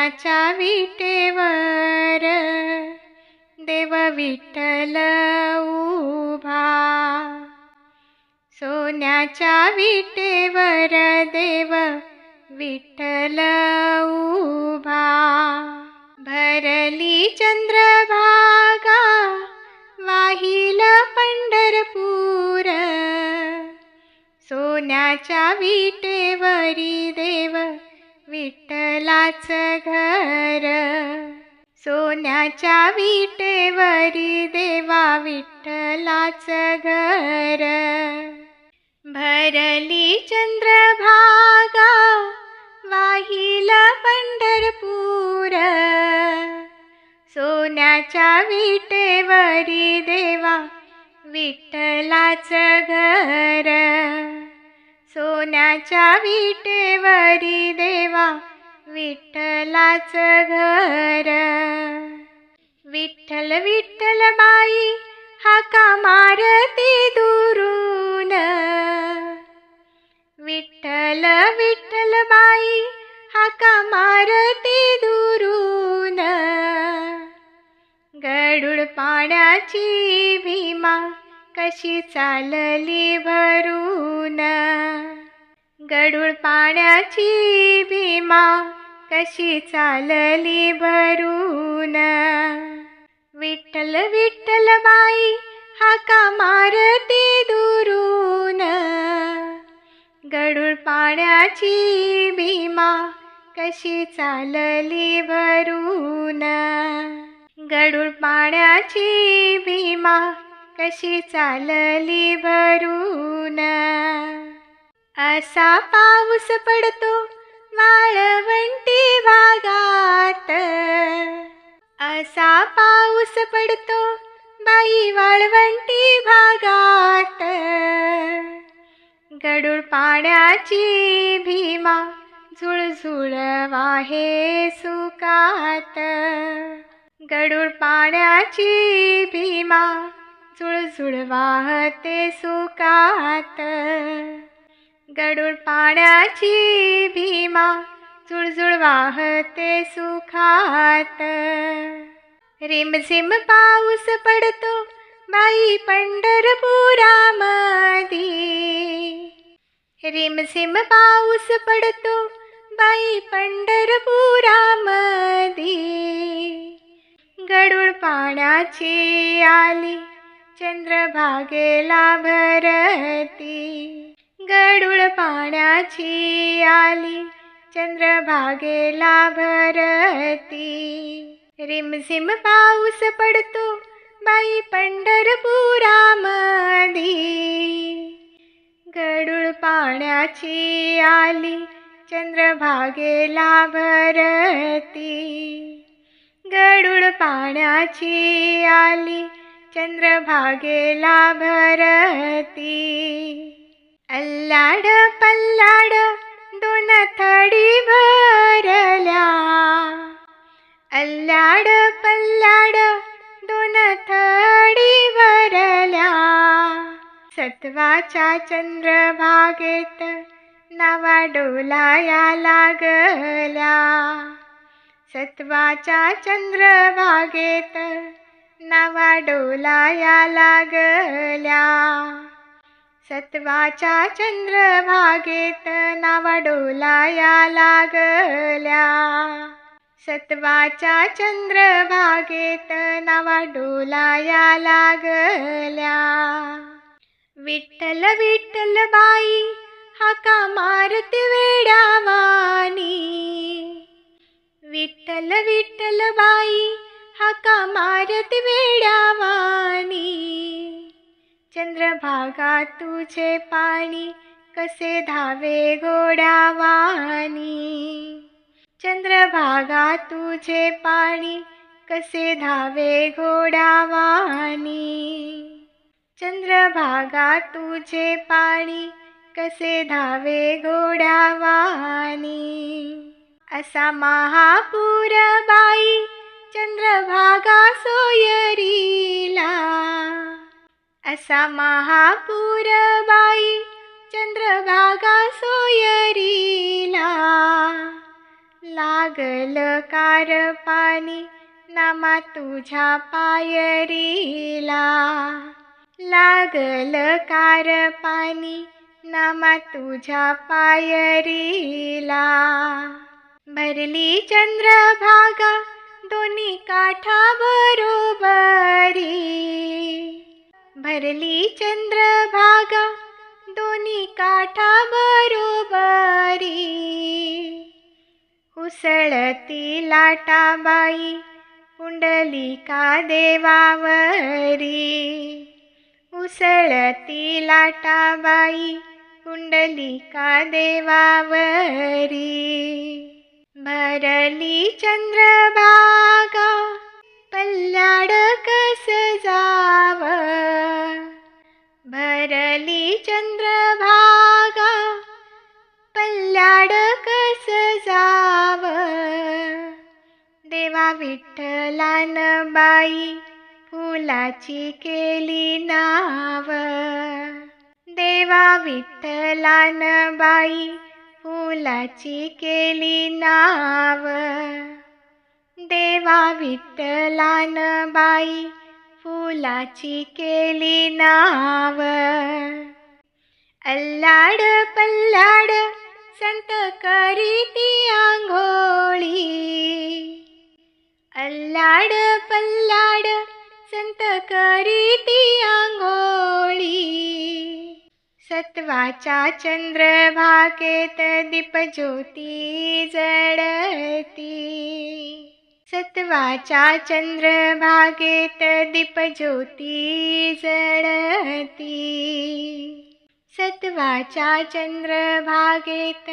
सोन्याच्या विटेवर देव विठ्ठल उभा. सोन्याच्या विटेवर देव विठ्ठल उभा. भरली चंद्रभागा वाहिल पंढरपूर. सोन्याच्या विटेवरी देव विठ्ठलाच घर सोन्याच्या विटेवरी देवा विठ्ठलाच घर. भरली चंद्रभागा वाहिला पंढरपूर सोन्याच्या विटेवरी देवा विठ्ठलाच घर. सोन्याच्या विटेवरी देवा विठ्ठलाच घर. विठ्ठल विठ्ठल बाई हाका मारती दुरून? विठ्ठल विठ्ठल बाई हाका मारती दुरून? गडूळ पाण्याची भीमा कशी चालली भरून? गडूळ पाण्याची भीमा कशी चालली भरून? विठ्ठल विठ्ठल बाई हाका मारते दुरून. गडूळ पाण्याची भीमा कशी चालली भरून? गडूळ पाण्याची भीमा कशी चालली भरून? असा पाऊस पडतो वाळवंटी भागात असा पाऊस पडतो बाई वाळवंटी भागात. गडूळ पाण्याची भीमा झुळझुळ वाहे सुकात. गडूळ पाण्याची भीमा झुळझुळ वाहते सुकात. गडूळ पाण्याची भीमा झुळझुळ वाहते सुखात. रिमझिम पाऊस पडतो बाई पंढरपुरामधी. रिमझिम पाऊस पडतो बाई पंढरपुरामधी. गडूळ पाण्याची आली चंद्रभागेला भरती. गडूळ पाण्याची आली. चंद्रभागेला भरती रिमझिम पाऊस पडतो बाई पंढरपुरामधी. गडूळ पाण्याची आली चंद्रभागेला भरती गडूळ पाण्याची आली चंद्रभागेला भरती अल्लाड पल्लाड दोन थाडी भरल्या अल्लाड पल्लाड दोन थाडी भरल्या सत्वाच्या चंद्रभागेत नवा डोलाया लागल्या सत्वाच्या चंद्रभागेत नवा डोलाया लागल्या सत्वाच्या चंद्रभागेत नावा डोलाया लागल्या. सत्वाच्या चंद्रभागेत नावा डोलाया लागल्या. विठ्ठल विठ्ठल बाई हाका मारत वेडावानी. विठ्ठल विठ्ठल बाई हाका मारत चंद्रभागा तुझे पाणी कसे धावे गोडावानी चंद्रभागा तुझे पाणी कसे धावे घोडावानी. चंद्रभागा तुझे पाणी कसे धावे घोडावानी. असा महापूर बाई चंद्रभागा सोयरीला. असा महापूर बाई चंद्रभागा सोयरीला. लागल कार पाणी नामा तुझ्या पायरीला. लागल कार पाणी नामा तुझ्या पायरीला. भरली चंद्रभागा दोन्ही काठा बरोबरी भरली चंद्रभागा दोन्ही काठा बरोबरी. उसळती लाटाबाई पुंडलिका देवावरी. उसळती लाटाबाई पुंडलिका देवावरी. भरली चंद्रभागा पल्लाड कस जाव? विठ्ठलान बाई फुलाची केली नाव. देवा विठ्ठलान बाई फुलाची केली नाव. देवा विठ्ठलान बाई फुलाची केली नाव. अल्लाड पल्लाड संत करीती आंघो सत्वाच्या चंद्रभागेत दीपज्योती जळती सत्वाच्या चंद्रभागेत दीपज्योती जळती सत्वाच्या चंद्रभागेत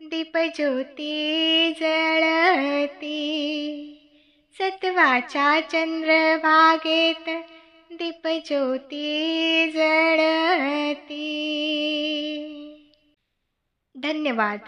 दीपज्योती जळती सत्वाच्या चंद्रभागेत दीपज्योती जळती धन्यवाद.